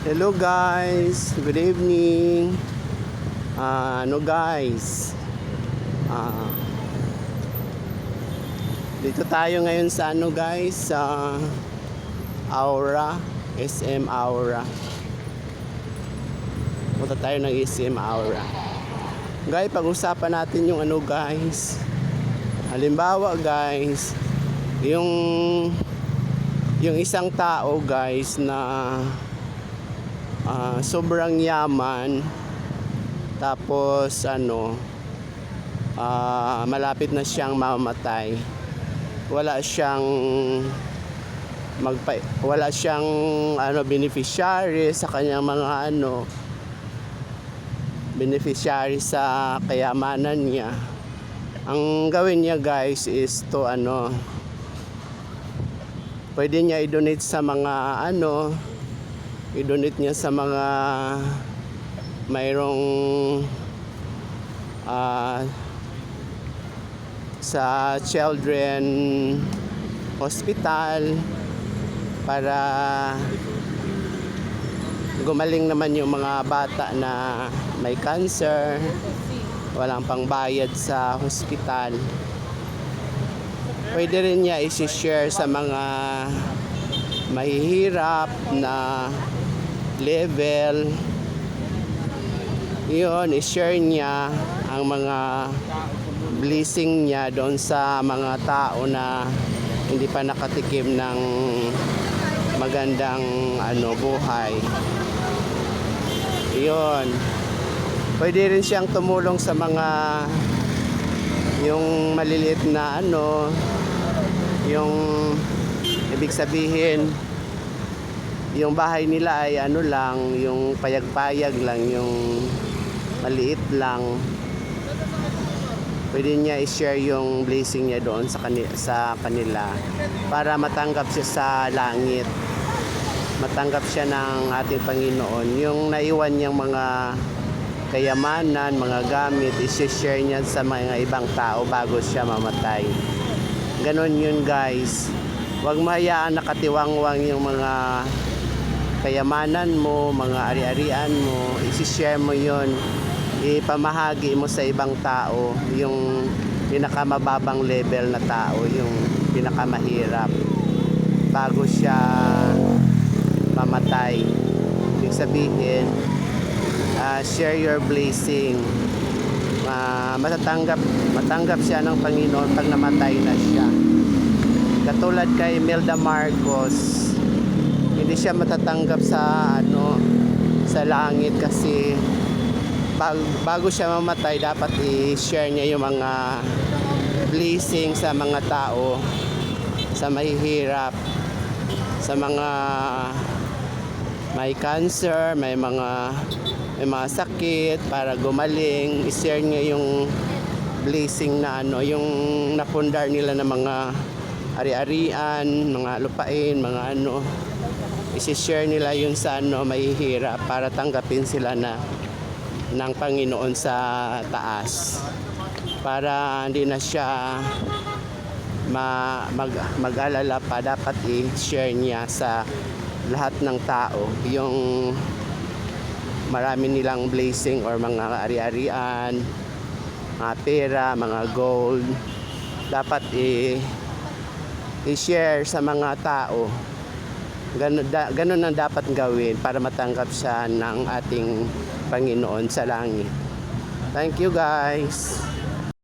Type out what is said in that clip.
Hello guys, good evening. Ah, ano guys? Ah, dito tayo ngayon sa ano guys, sa Aura, SM Aura. Punta tayo ng SM Aura. Guys, pag-usapan natin yung ano guys. Halimbawa guys, yung yung isang tao guys na ah, sobrang yaman. Tapos ano ah, malapit na siyang mamamatay wala siyang magpa wala siyang ano beneficiary sa kanyang mga ano beneficiary sa kayamanan niya. Ang gawin niya guys is to ano pwede niya i-donate sa mga ano i-donate niya sa mga mayroong ah, sa children hospital para gumaling naman yung mga bata na may cancer walang pangbayad sa hospital. Pwede rin niya isi-share sa mga mahihirap na level yun, i-share niya ang mga blessing niya doon sa mga tao na hindi pa nakatikim ng magandang ano buhay. Yun. Pwede rin siyang tumulong sa mga yung maliliit na ano yung ibig sabihin yung bahay nila ay ano lang yung payag-payag lang yung maliit lang pwede niya i-share yung blessing niya doon sa, kani- sa kanila para matanggap siya sa langit matanggap siya ng ating Panginoon yung naiwan niyang mga kayamanan, mga gamit, isi-share niya sa mga ibang tao bago siya mamatay. Ganon yun guys. Huwag mahayaan nakatiwangwang yung mga kayamanan mo, mga ari-arian mo, isi-share mo yon ipamahagi mo sa ibang tao yung pinakamababang level na tao, yung pinakamahirap bago siya mamatay. Ibig sabihin, ah, share your blessing. Ma matatanggap matanggap siya ng Panginoon pag namatay na siya. Katulad kay Melda Marcos, hindi siya matatanggap sa ano sa langit kasi bag, bago siya mamatay dapat i-share niya yung mga blessing sa mga tao sa mahihirap sa mga may cancer, may mga may mga sakit para gumaling, i-share niya yung blessing na ano, yung napundar nila ng mga ari-arian, mga lupain, mga ano, isi-share nila yun sa ano, mahihirap para tanggapin sila na ng Panginoon sa taas. Para hindi na siya ma, mag, mag-alala pa, dapat i-share niya sa lahat ng tao yung marami nilang blessing or mga ari-arian, mga pera, mga gold. Dapat i- i-share sa mga tao. Ganun, da, ganun ang dapat gawin para matanggap siya ng ating Panginoon sa langit. Thank you guys.